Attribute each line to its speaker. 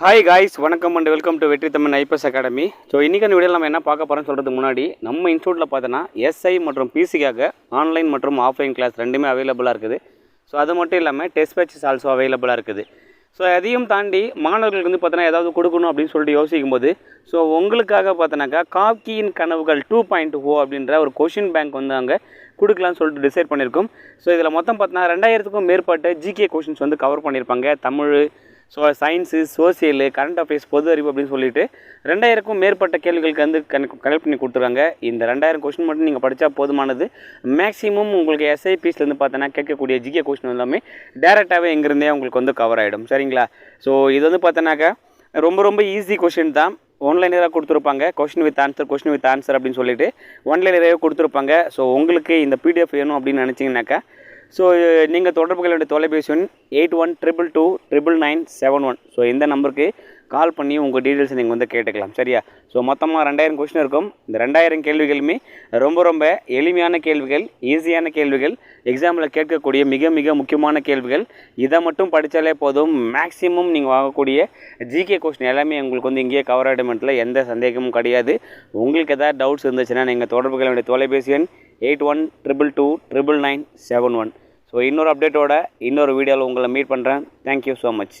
Speaker 1: Hi guys வணக்கம் and welcome to வெற்றி Tamil IPS academy. So இன்றைக்கான வீடியோ நம்ம என்ன பார்க்க போகிறோம்னு சொல்கிறதுக்கு முன்னாடி நம்ம இன்ஸ்டியூட்டில் பார்த்தோன்னா எஸ்ஐ மற்றும் பிசிக்காக ஆன்லைன் மற்றும் ஆஃப்லைன் கிளாஸ் ரெண்டுமே அவைலபிளாக இருக்குது. ஸோ அது மட்டும் இல்லாமல் டெஸ்ட் பேச்சஸ் ஆல்சோ அவைலபிளாக இருக்குது. ஸோ அதையும் தாண்டி மாணவர்களுக்கு வந்து பார்த்தோன்னா ஏதாவது கொடுக்கணும் அப்படின்னு சொல்லிட்டு யோசிக்கும் போது ஸோ உங்களுக்காக பார்த்தோன்னாக்கா காக்கியின் கனவுகள் டூ பாயிண்ட் ஓ அப்படின்ற ஒரு கொஷின் பேங்க் வந்து அங்கே கொடுக்கலான்னு சொல்லிட்டு டிசைட் பண்ணியிருக்கோம். ஸோ இதில் மொத்தம் பார்த்தோன்னா ரெண்டாயிரத்துக்கும் மேற்பட்ட ஜிகே கொஷின்ஸ் வந்து கவர் பண்ணியிருப்பாங்க. Tamil so science social current affairs பொது அறிவு அப்படின்னு சொல்லிட்டு ரெண்டாயிரக்கும் மேற்பட்ட கேள்விகளுக்கு வந்து கனெக்ட் கனெக்ட் பண்ணி கொடுத்துருக்காங்க. இந்த ரெண்டாயிரம் கொஸ்டின் மட்டும் நீங்கள் படித்தா போதுமானது. மேக்ஸிமம் உங்களுக்கு எஸ்ஐபிஸ்லேருந்து பார்த்தோன்னா கேட்கக்கூடிய ஜிகே கொஸ்டின் எல்லாமே டேரெக்டாகவே எங்கேருந்தே உங்களுக்கு வந்து கவர் ஆகிடும் சரிங்களா? ஸோ இது வந்து பார்த்தோன்னாக்கா ரொம்ப ரொம்ப ஈஸி கொஷின் தான். ஒன்லைனராக கொடுத்துருப்பாங்க. Question with answer question with answer அப்படின்னு சொல்லிட்டு ஒன்லைனராகவே கொடுத்துருப்பாங்க. ஸோ உங்களுக்கு இந்த பிடிஎஃப் வேணும் அப்படின்னு நினச்சிங்கனாக்கா ஸோ நீங்கள் தொடர்பு கொள்ள வேண்டிய தொலைபேசி எண் eight one triple two triple nine seven one. So இந்த நம்பருக்கு கால் பண்ணி உங்கள் டீட்டெயில்ஸ் நீங்கள் வந்து கேட்டுக்கலாம். சரியா? ஸோ மொத்தமாக ரெண்டாயிரம் கொஷின் இருக்கும். இந்த ரெண்டாயிரம் கேள்விகளுமே ரொம்ப ரொம்ப எளிமையான கேள்விகள் ஈஸியான கேள்விகள் எக்ஸாமில் கேட்கக்கூடிய மிக மிக முக்கியமான கேள்விகள். இதை மட்டும் படித்தாலே போதும். மேக்ஸிமம் நீங்கள் வாங்கக்கூடிய ஜிகே கொஷின் எல்லாமே உங்களுக்கு வந்து இங்கேயே கவர் ஆகிடுமெண்ட்டில் எந்த சந்தேகமும் கிடையாது. உங்களுக்கு எதாவது டவுட்ஸ் இருந்துச்சுன்னா நீங்கள் தொடர்பு கொள்ள வேண்டிய தொலைபேசி எண் eight one triple two triple nine seven one. So இன்னொரு அப்டேட்டோட இன்னொரு வீடியோவில் உங்களை மீட் பண்ணுறேன் தேங்க்யூ ஸோ மச்